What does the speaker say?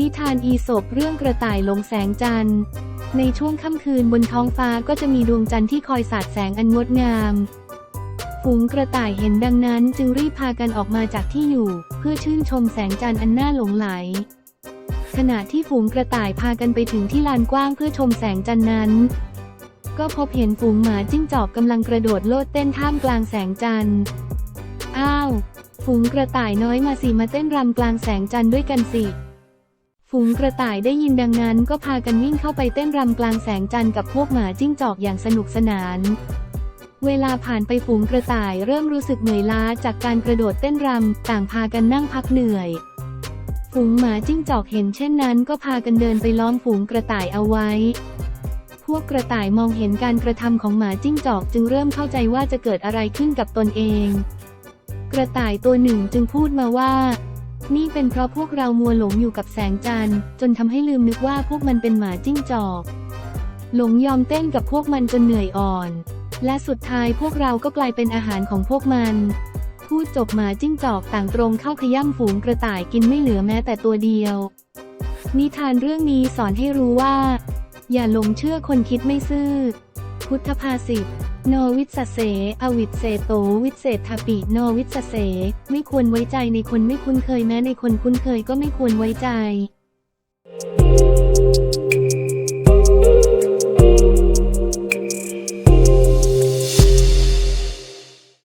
นิทานอีสบเรื่องกระต่ายลงแสงจันทร์ ในช่วงค่ำคืนบนท้องฟ้าก็จะมีดวงจันทร์ที่คอยสาดแสงอันงดงาม ฝูงกระต่ายเห็นดังนั้นจึงรีบพากันออกมาจากที่อยู่ เพื่อชื่นชมแสงจันทร์อันน่าหลงไหล ขณะที่ฝูงกระต่ายพากันไปถึงที่ลานกว้างเพื่อชมแสงจันทร์นั้น ก็พบเห็นฝูงหมาจิ้งจอกกำลังกระโดดโลดเต้นท่ามกลางแสงจันทร์ อ้าว ฝูงกระต่ายน้อยมาสิมาเต้นรำกลางแสงจันทร์ด้วยกันสิ ฝูงกระต่ายได้ยินดังนั้นก็พากันวิ่งเข้าไปเต้นรำกลางแสงจันทร์กับพวกหมาจิ้งจอกอย่างสนุกสนาน เวลาผ่านไปฝูงกระต่ายเริ่มรู้สึกเหนื่อยล้าจากการกระโดดเต้นรำต่างพากันนั่งพักเหนื่อย ฝูงหมาจิ้งจอกเห็นเช่นนั้น ก็พากันเดินไปล้อมฝูงกระต่ายเอาไว้ พวกกระต่ายมองเห็นการกระทำของหมาจิ้งจอกจึงเริ่มเข้าใจว่าจะเกิดอะไรขึ้นกับตนเอง กระต่ายตัวหนึ่งจึงพูดมาว่า นี่เป็นเพราะพวกเรามัวหลงอยู่กับแสงจันทร์จนทำให้ลืมนึกว่าพวกมันเป็นหมาจิ้งจอก หลงยอมเต้นกับพวกมันจนเหนื่อยอ่อน และสุดท้ายพวกเราก็กลายเป็นอาหารของพวกมัน พูดจบหมาจิ้งจอกต่างตรงเข้าขย่ำฝูงกระต่ายกินไม่เหลือแม้แต่ตัวเดียว นิทานเรื่องนี้สอนให้รู้ว่า อย่าหลงเชื่อคนคิดไม่ซื่อ พุทธภาษิต โนวิสเส อวิสเสโตวิเศษทปิ โนวิสเส ไม่ควรไว้ใจในคนไม่คุ้นเคยแม้ในคนคุ้นเคยก็ไม่ควรไว้ใจ